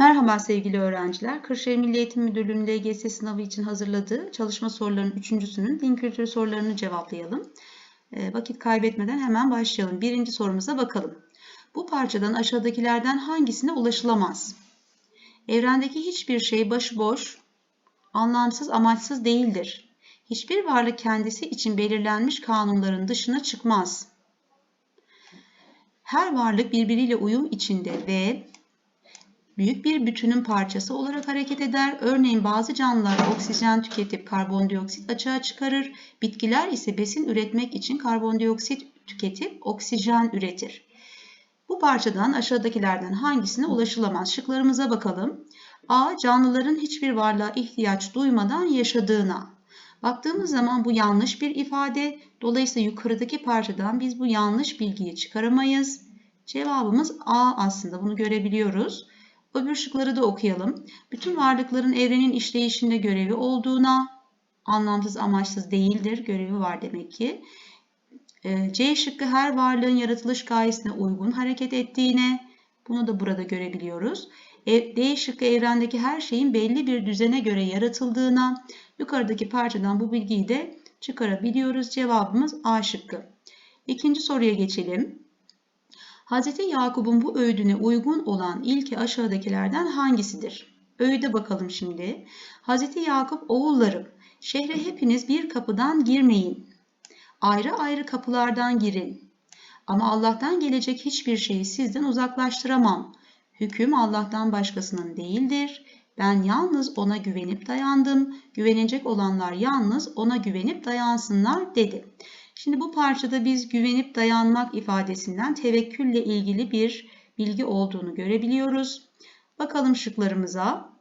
Merhaba sevgili öğrenciler. Kırşehir Milli Eğitim Müdürlüğü'nün LGS sınavı için hazırladığı çalışma sorularının üçüncüsünün din kültürü sorularını cevaplayalım. E, vakit kaybetmeden hemen başlayalım. Birinci sorumuza bakalım. Bu parçadan aşağıdakilerden hangisine ulaşılamaz? Evrendeki hiçbir şey başıboş, anlamsız, amaçsız değildir. Hiçbir varlık kendisi için belirlenmiş kanunların dışına çıkmaz. Her varlık birbiriyle uyum içinde ve büyük bir bütünün parçası olarak hareket eder. Örneğin bazı canlılar oksijen tüketip karbondioksit açığa çıkarır. Bitkiler ise besin üretmek için karbondioksit tüketip oksijen üretir. Bu parçadan aşağıdakilerden hangisine ulaşılamaz? Şıklarımıza bakalım. A. Canlıların hiçbir varlığa ihtiyaç duymadan yaşadığına. Baktığımız zaman bu yanlış bir ifade. Dolayısıyla yukarıdaki parçadan biz bu yanlış bilgiyi çıkaramayız. Cevabımız A aslında bunu görebiliyoruz. Öbür şıkları da okuyalım. Bütün varlıkların evrenin işleyişinde görevi olduğuna, anlamsız amaçsız değildir, görevi var demek ki. Ee, C şıkkı her varlığın yaratılış gayesine uygun hareket ettiğine, bunu da burada görebiliyoruz. E, D şıkkı evrendeki her şeyin belli bir düzene göre yaratıldığına, yukarıdaki parçadan bu bilgiyi de çıkarabiliyoruz. Cevabımız A şıkkı. İkinci soruya geçelim. Hz. Yakup'un bu öğüdüne uygun olan ilki aşağıdakilerden hangisidir? Öğüde bakalım şimdi. Hz. Yakup oğullarım şehre hepiniz bir kapıdan girmeyin. Ayrı ayrı kapılardan girin. Ama Allah'tan gelecek hiçbir şeyi sizden uzaklaştıramam. Hüküm Allah'tan başkasının değildir. Ben yalnız ona güvenip dayandım. Güvenecek olanlar yalnız ona güvenip dayansınlar dedi. Şimdi bu parçada biz güvenip dayanmak ifadesinden tevekkülle ilgili bir bilgi olduğunu görebiliyoruz. Bakalım şıklarımıza.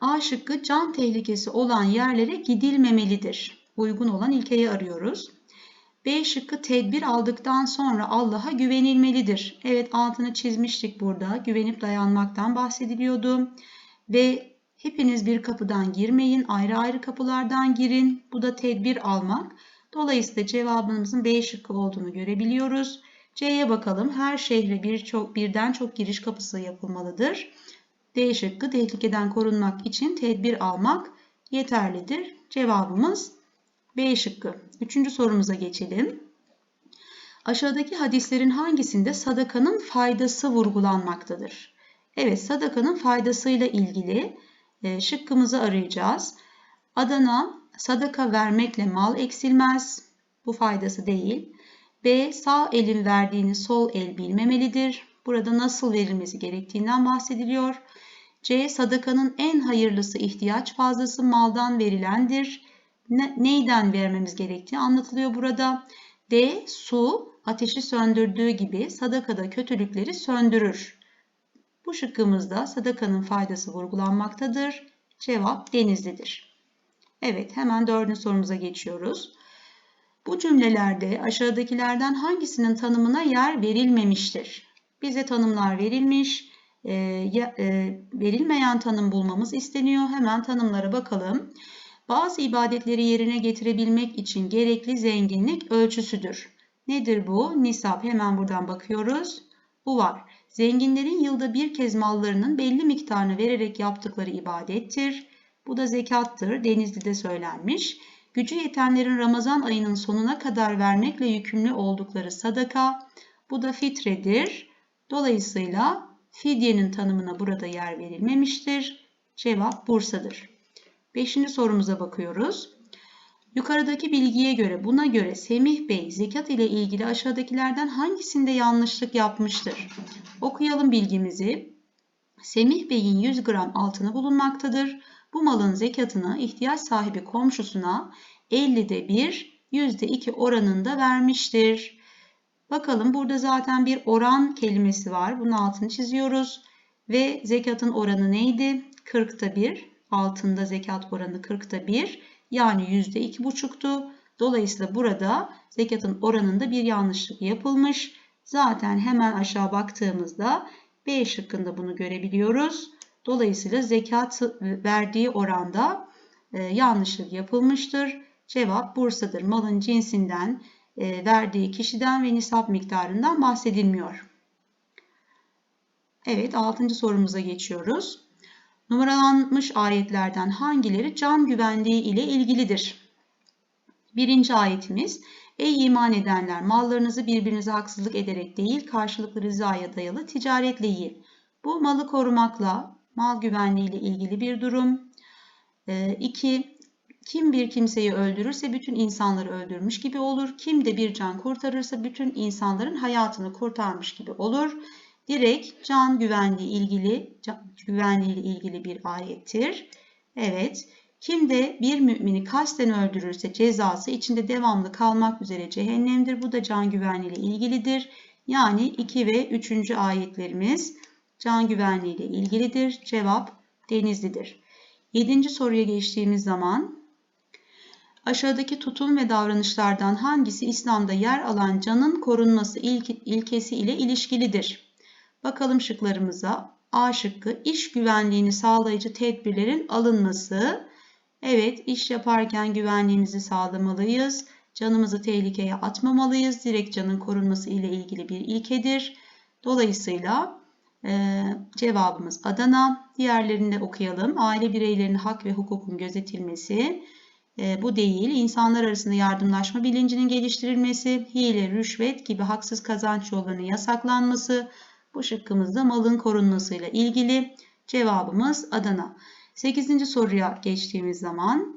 A şıkkı can tehlikesi olan yerlere gidilmemelidir. Uygun olan ilkeyi arıyoruz. B şıkkı tedbir aldıktan sonra Allah'a güvenilmelidir. Evet altını çizmiştik burada. Güvenip dayanmaktan bahsediliyordu. Ve hepiniz bir kapıdan girmeyin, ayrı ayrı kapılardan girin. Bu da tedbir almak. Dolayısıyla cevabımızın B şıkkı olduğunu görebiliyoruz. C'ye bakalım. Her şehre birçok birden çok giriş kapısı yapılmalıdır. D şıkkı tehlikeden korunmak için tedbir almak yeterlidir. Cevabımız B şıkkı. Üçüncü sorumuza geçelim. Aşağıdaki hadislerin hangisinde sadakanın faydası vurgulanmaktadır? Evet, sadakanın faydasıyla ilgili e, şıkkımızı arayacağız. Adana sadaka vermekle mal eksilmez. Bu faydası değil. B. Sağ elin verdiğini sol el bilmemelidir. Burada nasıl verilmesi gerektiğinden bahsediliyor. C. Sadakanın en hayırlısı ihtiyaç fazlası maldan verilendir. Ne, neyden vermemiz gerektiği anlatılıyor burada. D. Su ateşi söndürdüğü gibi sadakada kötülükleri söndürür. Bu şıkkımızda sadakanın faydası vurgulanmaktadır. Cevap denizlidir. Evet hemen dördüncü sorumuza geçiyoruz. Bu cümlelerde aşağıdakilerden hangisinin tanımına yer verilmemiştir? Bize tanımlar verilmiş. E, e, verilmeyen tanım bulmamız isteniyor. Hemen tanımlara bakalım. Bazı ibadetleri yerine getirebilmek için gerekli zenginlik ölçüsüdür. Nedir bu? Nisap. Hemen buradan bakıyoruz. Bu var. Zenginlerin yılda bir kez mallarının belli miktarını vererek yaptıkları ibadettir. Bu da zekattır. Denizli'de söylenmiş. Gücü yetenlerin Ramazan ayının sonuna kadar vermekle yükümlü oldukları sadaka. Bu da fitredir. Dolayısıyla fidyenin tanımına burada yer verilmemiştir. Cevap Bursa'dır. Beşinci sorumuza bakıyoruz. Yukarıdaki bilgiye göre buna göre Semih Bey zekat ile ilgili aşağıdakilerden hangisinde yanlışlık yapmıştır? Okuyalım bilgimizi. Semih Bey'in 100 gram altını bulunmaktadır. Bu malın zekatını ihtiyaç sahibi komşusuna 50'de 1, %2 oranında vermiştir. Bakalım burada zaten bir oran kelimesi var. Bunun altını çiziyoruz. Ve zekatın oranı neydi? 40'ta 1. Altında zekat oranı 40'ta 1. Yani %2,5'tu. Dolayısıyla burada zekatın oranında bir yanlışlık yapılmış. Zaten hemen aşağı baktığımızda B şıkkında bunu görebiliyoruz. Dolayısıyla zekat verdiği oranda e, yanlışlık yapılmıştır. Cevap Bursa'dır. Malın cinsinden, e, verdiği kişiden ve nisap miktarından bahsedilmiyor. Evet 6. sorumuza geçiyoruz. Numaralanmış ayetlerden hangileri can güvenliği ile ilgilidir? Birinci ayetimiz Ey iman edenler mallarınızı birbirinize haksızlık ederek değil karşılıklı rızaya dayalı ticaretle yiyin. Bu malı korumakla mal güvenliği ile ilgili bir durum. 2. Kim bir kimseyi öldürürse bütün insanları öldürmüş gibi olur. Kim de bir can kurtarırsa bütün insanların hayatını kurtarmış gibi olur. Direkt can güvenliği ilgili can güvenliği ile ilgili bir ayettir. Evet. Kim de bir mümini kasten öldürürse cezası içinde devamlı kalmak üzere cehennemdir. Bu da can güvenliği ile ilgilidir. Yani 2 ve 3. ayetlerimiz can güvenliği ile ilgilidir. Cevap Denizli'dir. 7. soruya geçtiğimiz zaman aşağıdaki tutum ve davranışlardan hangisi İslam'da yer alan canın korunması ilkesi ile ilişkilidir? Bakalım şıklarımıza. A şıkkı iş güvenliğini sağlayıcı tedbirlerin alınması. Evet iş yaparken güvenliğimizi sağlamalıyız. Canımızı tehlikeye atmamalıyız. Direkt canın korunması ile ilgili bir ilkedir. Dolayısıyla e, cevabımız Adana. Diğerlerini de okuyalım. Aile bireylerinin hak ve hukukun gözetilmesi. E, bu değil. İnsanlar arasında yardımlaşma bilincinin geliştirilmesi, hile, rüşvet gibi haksız kazanç yollarının yasaklanması. Bu şıkkımızda malın korunmasıyla ilgili. Cevabımız Adana. 8. soruya geçtiğimiz zaman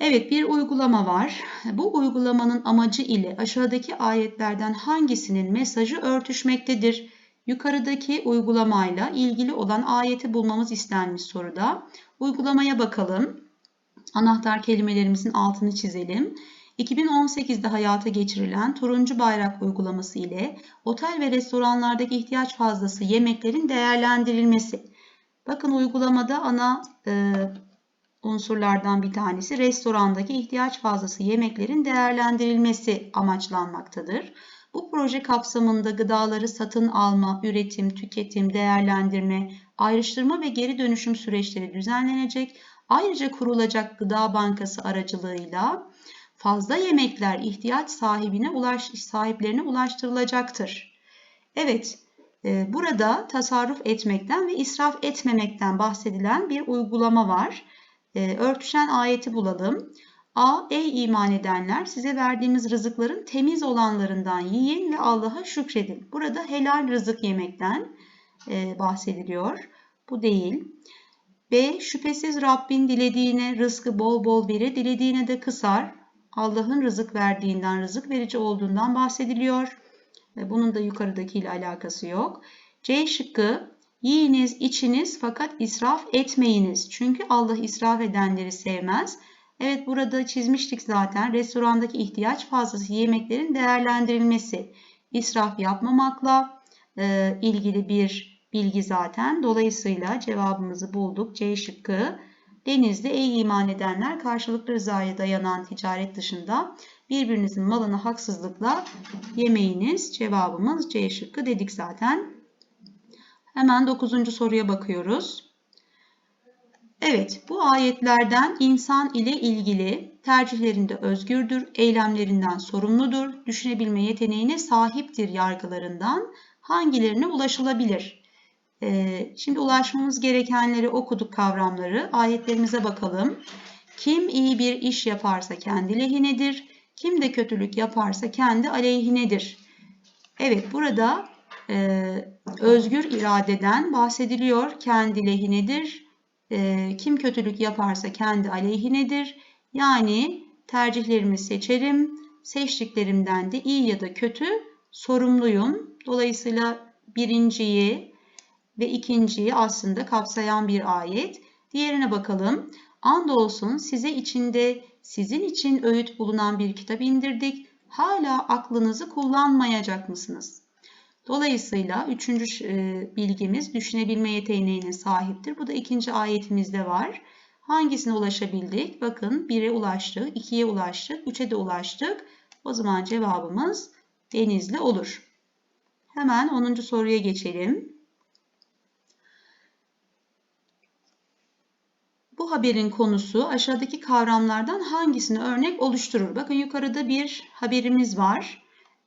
Evet bir uygulama var. Bu uygulamanın amacı ile aşağıdaki ayetlerden hangisinin mesajı örtüşmektedir? Yukarıdaki uygulamayla ilgili olan ayeti bulmamız istenmiş soruda. Uygulamaya bakalım. Anahtar kelimelerimizin altını çizelim. 2018'de hayata geçirilen turuncu bayrak uygulaması ile otel ve restoranlardaki ihtiyaç fazlası yemeklerin değerlendirilmesi. Bakın uygulamada ana e, unsurlardan bir tanesi restorandaki ihtiyaç fazlası yemeklerin değerlendirilmesi amaçlanmaktadır. Bu proje kapsamında gıdaları satın alma, üretim, tüketim, değerlendirme, ayrıştırma ve geri dönüşüm süreçleri düzenlenecek. Ayrıca kurulacak gıda bankası aracılığıyla fazla yemekler ihtiyaç sahibine ulaş, sahiplerine ulaştırılacaktır. Evet, e, burada tasarruf etmekten ve israf etmemekten bahsedilen bir uygulama var. E, örtüşen ayeti bulalım. A. Ey iman edenler size verdiğimiz rızıkların temiz olanlarından yiyin ve Allah'a şükredin. Burada helal rızık yemekten e, bahsediliyor. Bu değil. B. Şüphesiz Rabbin dilediğine rızkı bol bol verir, dilediğine de kısar. Allah'ın rızık verdiğinden, rızık verici olduğundan bahsediliyor. Ve bunun da yukarıdakiyle alakası yok. C şıkkı yiyiniz, içiniz fakat israf etmeyiniz. Çünkü Allah israf edenleri sevmez. Evet burada çizmiştik zaten restorandaki ihtiyaç fazlası yemeklerin değerlendirilmesi. İsraf yapmamakla e, ilgili bir bilgi zaten. Dolayısıyla cevabımızı bulduk. C şıkkı. Denizde ey iman edenler karşılıklı rızaya dayanan ticaret dışında birbirinizin malını haksızlıkla yemeyiniz. Cevabımız C şıkkı dedik zaten. Hemen 9. soruya bakıyoruz. Evet, bu ayetlerden insan ile ilgili tercihlerinde özgürdür, eylemlerinden sorumludur, düşünebilme yeteneğine sahiptir yargılarından hangilerine ulaşılabilir? Ee, şimdi ulaşmamız gerekenleri okuduk kavramları. Ayetlerimize bakalım. Kim iyi bir iş yaparsa kendi lehinedir, kim de kötülük yaparsa kendi aleyhinedir. Evet, burada e, özgür iradeden bahsediliyor. Kendi lehinedir, e, kim kötülük yaparsa kendi aleyhinedir. Yani tercihlerimi seçerim. Seçtiklerimden de iyi ya da kötü sorumluyum. Dolayısıyla birinciyi ve ikinciyi aslında kapsayan bir ayet. Diğerine bakalım. Andolsun size içinde sizin için öğüt bulunan bir kitap indirdik. Hala aklınızı kullanmayacak mısınız? Dolayısıyla üçüncü e, bilgimiz düşünebilme yeteneğine sahiptir. Bu da ikinci ayetimizde var. Hangisine ulaşabildik? Bakın 1'e ulaştık, 2'ye ulaştık, 3'e de ulaştık. O zaman cevabımız denizli olur. Hemen 10. soruya geçelim. Bu haberin konusu aşağıdaki kavramlardan hangisini örnek oluşturur? Bakın yukarıda bir haberimiz var.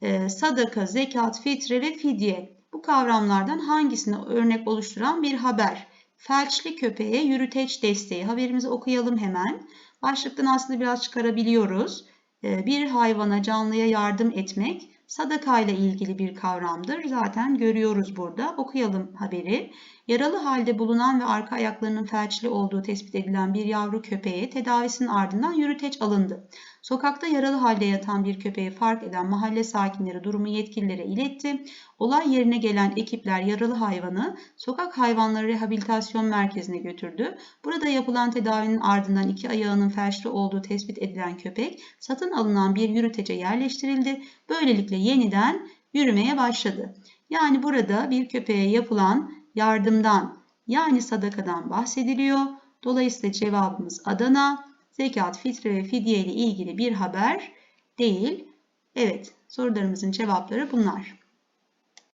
Ee, sadaka, zekat, fitre ve fidye. Bu kavramlardan hangisine örnek oluşturan bir haber? Felçli köpeğe yürüteç desteği. Haberimizi okuyalım hemen. Başlıktan aslında biraz çıkarabiliyoruz. Ee, Bir hayvana, canlıya yardım etmek sadakayla ilgili bir kavramdır. Zaten görüyoruz burada. Okuyalım haberi. Yaralı halde bulunan ve arka ayaklarının felçli olduğu tespit edilen bir yavru köpeğe tedavisinin ardından yürüteç alındı. Sokakta yaralı halde yatan bir köpeği fark eden mahalle sakinleri durumu yetkililere iletti. Olay yerine gelen ekipler yaralı hayvanı sokak hayvanları rehabilitasyon merkezine götürdü. Burada yapılan tedavinin ardından iki ayağının felçli olduğu tespit edilen köpek satın alınan bir yürütece yerleştirildi. Böylelikle yeniden yürümeye başladı. Yani burada bir köpeğe yapılan yardımdan yani sadakadan bahsediliyor. Dolayısıyla cevabımız Adana. Zekat, fitre ve fidye ile ilgili bir haber değil. Evet, sorularımızın cevapları bunlar.